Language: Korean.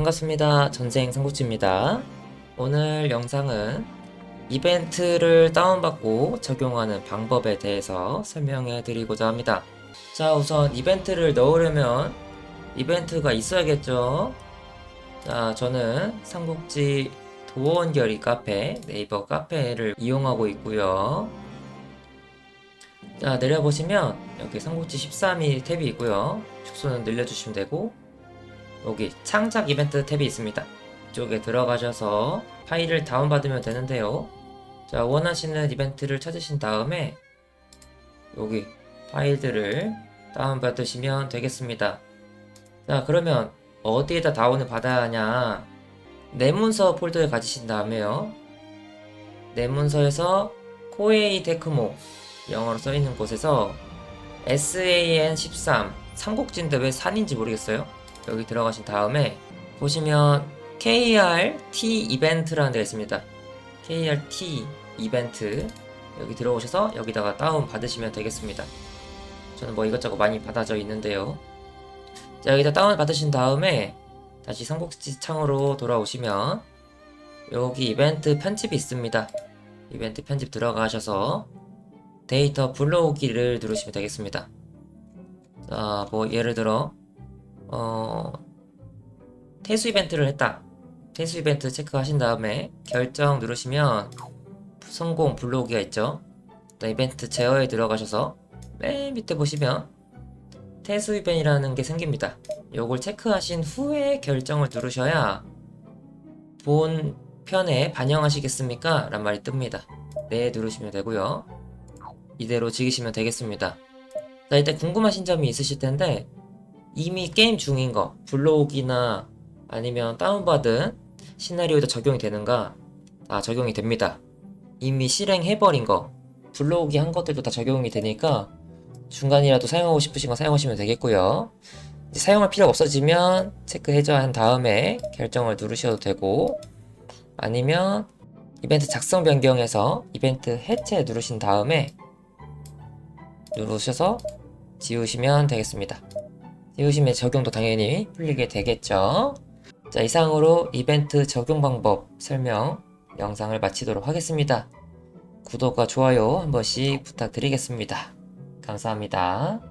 반갑습니다. 전생 삼국지입니다. 오늘 영상은 이벤트를 다운받고 적용하는 방법에 대해서 설명해 드리고자 합니다. 자, 우선 이벤트를 넣으려면 이벤트가 있어야겠죠? 자, 저는 삼국지 도원결의 카페, 네이버 카페를 이용하고 있고요. 자, 내려보시면 여기 삼국지 13일 탭이 있고요. 축소는 늘려주시면 되고 여기 창작 이벤트 탭이 있습니다. 이쪽에 들어가셔서 파일을 다운받으면 되는데요. 자, 원하시는 이벤트를 찾으신 다음에 여기 파일들을 다운받으시면 되겠습니다. 자, 그러면 어디에다 다운을 받아야 하냐? 내 문서 폴더에 가지신 다음에요. 내 문서에서 코에이 테크모 영어로 써 있는 곳에서 SAN13 삼국지인데 왜 산인지 모르겠어요. 여기 들어가신 다음에 보시면 KRT 이벤트라는 데가 있습니다. KRT 이벤트 여기 들어오셔서 여기다가 다운 받으시면 되겠습니다. 저는 뭐 이것저것 많이 받아져 있는데요. 자 여기다 다운 받으신 다음에 다시 삼국지 창으로 돌아오시면 여기 이벤트 편집이 있습니다. 이벤트 편집 들어가셔서 데이터 불러오기를 누르시면 되겠습니다. 자, 뭐 예를 들어 어, 태수 이벤트를 했다. 태수 이벤트 체크하신 다음에 결정 누르시면 성공 불러오기가 있죠. 또 이벤트 제어에 들어가셔서 맨 밑에 보시면 태수 이벤이라는 게 생깁니다. 요걸 체크하신 후에 결정을 누르셔야 본 편에 반영하시겠습니까? 란 말이 뜹니다. 네 누르시면 되고요. 이대로 즐기시면 되겠습니다. 자, 이때 궁금하신 점이 있으실 텐데 이미 게임 중인 거, 불러오기나 아니면 다운받은 시나리오에도 적용이 되는가? 아, 적용이 됩니다. 이미 실행해버린 거, 불러오기 한 것들도 다 적용이 되니까 중간이라도 사용하고 싶으신 거 사용하시면 되겠고요. 사용할 필요가 없어지면 체크 해제한 다음에 결정을 누르셔도 되고 아니면 이벤트 작성 변경에서 이벤트 해체 누르신 다음에 누르셔서 지우시면 되겠습니다. 지우시면 적용도 당연히 풀리게 되겠죠. 자, 이상으로 이벤트 적용 방법 설명 영상을 마치도록 하겠습니다. 구독과 좋아요 한 번씩 부탁드리겠습니다. 감사합니다.